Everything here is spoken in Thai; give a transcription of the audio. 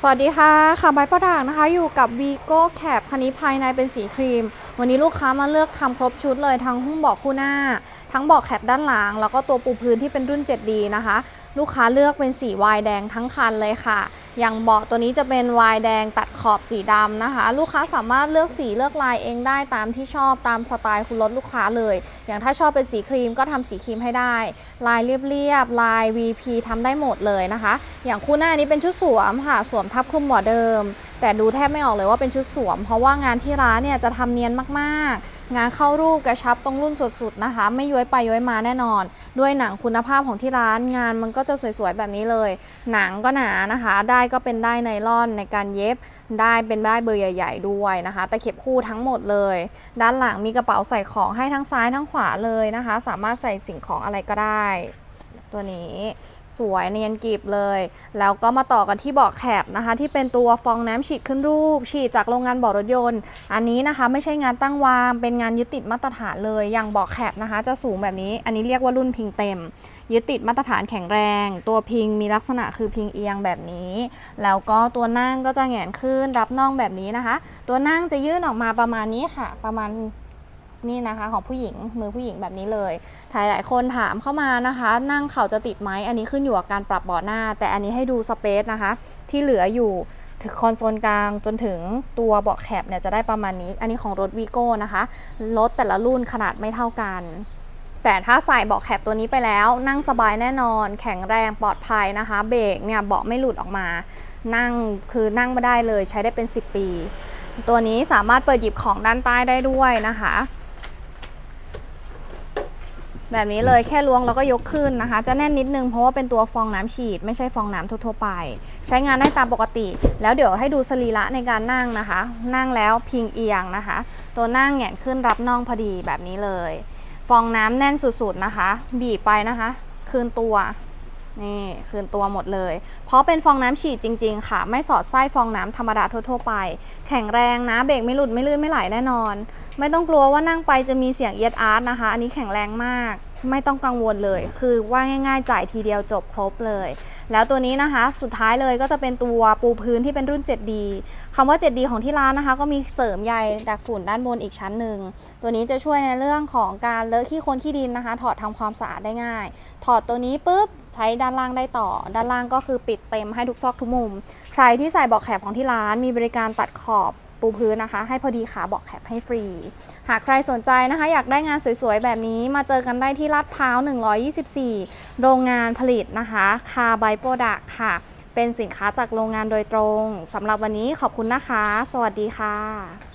สวัสดีค่ะค่ะใบประดังนะคะ อยู่กับ v ีโก้แคปคันนี้ภายในเป็นสีครีม วันนี้ลูกค้ามาเลือกทำครบชุดเลยทั้งหุ้มเบาะคู่หน้า ทั้งเบาะแคปด้านหลัง แล้วก็ตัวปูพื้นที่เป็นรุ่น 7D นะคะ ลูกค้าเลือกเป็นสีวายแดงทั้งคันเลยค่ะ อย่างเบาะตัวนี้จะเป็นวายแดงตัดขอบสีดำนะคะ ลูกค้าสามารถเลือกสีเลือกลายเองได้ตามที่ชอบตามสไตล์คุณรถลูกค้าเลย อย่างถ้าชอบเป็นสีครีมก็ทำสีครีมให้ได้ ลายเรียบๆลาย VP ทำได้หมดเลยนะคะ อย่างคู่หน้านี้เป็นชุดสวมค่ะสวมทับคลุมเบาะเดิม แต่ดูแทบไม่ออกเลยว่าเป็นชุดสวม เพราะว่างานที่ร้านเนี่ยจะทำเนียนมากๆ งานเข้ารูปกระชับตรงรุ่นสุดๆนะคะ ไม่ย้อยไปย้อยมาแน่นอน ด้วยหนังคุณภาพของที่ร้านงานมันก็จะสวยๆแบบนี้เลย หนังก็หนานะคะ ได้ก็เป็นได้ไนล่อนในการเย็บ ได้เป็นได้เบอร์ใหญ่ ๆ ด้วยนะคะตะเข็บคู่ทั้งหมดเลย ด้านหลังมีกระเป๋าใส่ของให้ทั้งซ้ายทั้งขวาเลยนะคะ สามารถใส่สิ่งของอะไรก็ได้ ตัวนี้สวยเนียนกริบเลย แล้วก็มาต่อกันที่เบาะแคบนะคะ ที่เป็นตัวฟองน้ำฉีดขึ้นรูป ฉีดจากโรงงานเบาะรถยนต์ อันนี้นะคะไม่ใช่งานตั้งวาง เป็นงานยึดติดมาตรฐานเลย อย่างเบาะแคบนะคะ จะสูงแบบนี้ อันนี้เรียกว่ารุ่นพิงเต็ม ยึดติดมาตรฐานแข็งแรง ตัวพิงมีลักษณะคือพิงเอียงแบบนี้ แล้วก็ตัวนั่งก็จะแหงนขึ้นรับน่องแบบนี้นะคะ ตัวนั่งจะยื่นออกมาประมาณนี้ค่ะ ประมาณ นี่นะคะของผู้หญิงมือผู้หญิงแบบนี้เลยหลายหลายคนถามเข้ามานะคะ นั่งเข่าจะติดไหมอันนี้ขึ้นอยู่กับการปรับเบาะหน้า แต่อันนี้ให้ดูสเปซนะคะ ที่เหลืออยู่ถึงคอนโซลกลางจนถึงตัวเบาะแคปเนี่ยจะได้ประมาณนี้ อันนี้ของรถวีโก้นะคะรถแต่ละรุ่นขนาดไม่เท่ากัน แต่ถ้าใส่เบาะแคปตัวนี้ไปแล้ว นั่งสบายแน่นอน แข็งแรงปลอดภัยนะคะ เบรกเนี่ยเบาะไม่หลุดออกมา นั่งคือนั่งไม่ได้เลยใช้ได้เป็น 10 ปี ตัวนี้สามารถเปิดหยิบของด้านใต้ได้ด้วยนะคะ แบบนี้เลยแค่ล้วงแล้วก็ยกขึ้นนะคะ จะแน่นนิดนึงเพราะว่าเป็นตัวฟองน้ำฉีด ไม่ใช่ฟองน้ำทั่วๆไป ใช้งานได้ตามปกติ แล้วเดี๋ยวให้ดูสรีระในการนั่งนะคะ นั่งแล้วพิงเอียงนะคะ ตัวนั่งแหงนขึ้นรับน่องพอดีแบบนี้เลย ฟองน้ำแน่นสุดๆนะคะ บีบไปนะคะ คืนตัว นี่คืนตัวหมดเลย เพราะเป็นฟองน้ำฉีดจริง ๆ ค่ะ ไม่สอดไส้ฟองน้ำธรรมดาทั่วๆไป แข็งแรงนะเบรกไม่หลุดไม่ลื่นไม่ไหลแน่นอน ไม่ต้องกลัวว่านั่งไปจะมีเสียงเอียดอาร์ตนะคะ อันนี้แข็งแรงมาก ไม่ต้องกังวลเลย คือว่าง่ายๆ จ่ายทีเดียวจบครบเลย แล้วตัวนี้นะคะ สุดท้ายเลยก็จะเป็นตัวปูพื้นที่เป็นรุ่น 7D คำว่า 7D ของที่ร้านนะคะ ก็มีเสริมใยดักฝุ่นด้านบนอีกชั้นหนึ่ง ตัวนี้จะช่วยในเรื่องของการเลอะขี้คนขี้ดินนะคะ ถอดทำความสะอาดได้ง่าย ถอดตัวนี้ปุ๊บใช้ด้านล่างได้ต่อ ด้านล่างก็คือปิดเต็มให้ทุกซอกทุกมุม ใครที่ใส่เบอกแคบของที่ร้านมีบริการตัดขอบ ปูพื้นนะคะ ให้พอดีขาเบอกแคบให้ฟรี หากใครสนใจนะคะ อยากได้งานสวยๆ แบบนี้มาเจอกันได้ที่ลาดพร้าว 124 โรงงานผลิตนะคะคาไบโปรดักค่ะ เป็นสินค้าจากโรงงานโดยตรงสำหรับวันนี้ขอบคุณนะคะ สวัสดีค่ะ